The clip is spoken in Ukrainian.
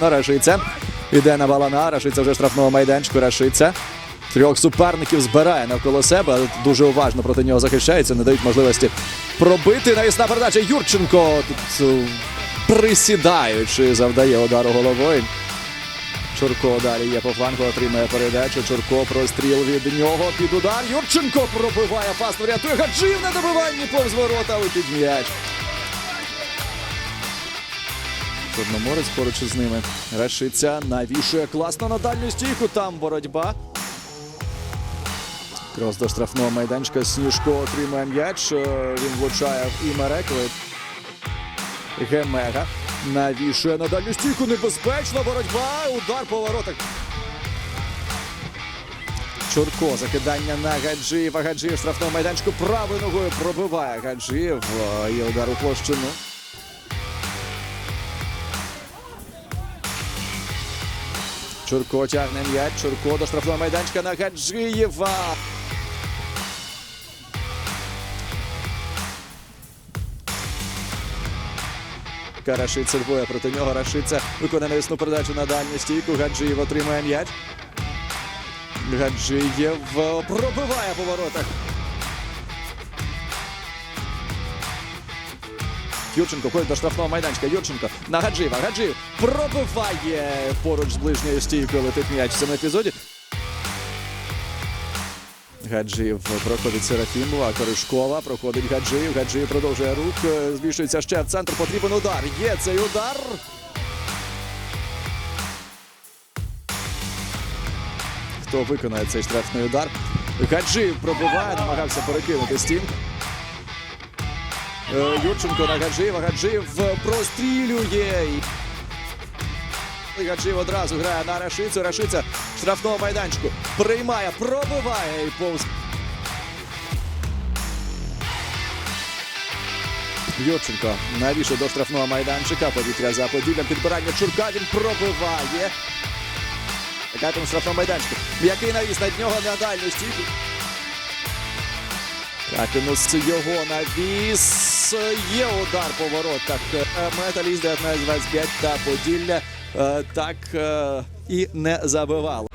На Рашиця. Іде на балана. Рашиця вже штрафного майданчику. Рашиця. Трьох суперників збирає навколо себе, дуже уважно проти нього захищається, не дають можливості пробити. Навісна передача Юрченко тут е, присідаючи, завдає удару головою. Чурко далі є по флангу, отримує передачу. Чурко простріл від нього під удар. Юрченко пробиває фаст, врятує Гаджиїв на добиванні повз ворота, летить м'яч. Чорноморець поруч із ними. Решиться, навішує класно на дальню стійку. Там боротьба. Крос до штрафного майданчика. Сніжко отримує м'яч. Е, Він влучає в Імере, коли Гемега навішує на дальню стійку. Небезпечна боротьба. Удар по воротах. Чурко, закидання на Гаджиєва. Гаджиєв в штрафному майданчику правою ногою пробиває Гаджиєв. Е, Є удар у площину. Чурко тягне м'яч. Чурко до штрафного майданчика на Гаджиєва. Рашиця двоє проти нього. Рашиця виконує навісну передачу на дальню стійку. Гаджиєв отримує м'яч. Гаджиєв пробиває по воротах. Юрченко ходить до штрафного майданчика. Юрченко на Гаджиєва. Гаджиєв пробиває поруч з ближньою стійкою. Летить м'яч в цьому епізоді. Гаджиєв проходить Серафімова, Коришкова, проходить Гаджиєв. Гаджиєв продовжує рух, е, збільшується ще в центр. Потрібен удар. Є цей удар. Хто виконає цей штрафний удар? Гаджиєв пробиває, намагався перекинути стінку. Е, Юрченко на Гаджиєва. Гаджиєв е, прострілює. Гаджиєв одразу грає на Рашицю. Рашиця штрафного майданчику приймає, пробиває і повз. Юрченко навіщо до штрафного майданчика. Повітря за поділлям. Підбирання Чурка. Він пробиває. Яка там штрафного майданчику. М'який навіс над нього на дальню стійку. Капінус його навіс. Є удар по воротах. Е, Металіст 19-25 та Поділля е, так е, і не забивало.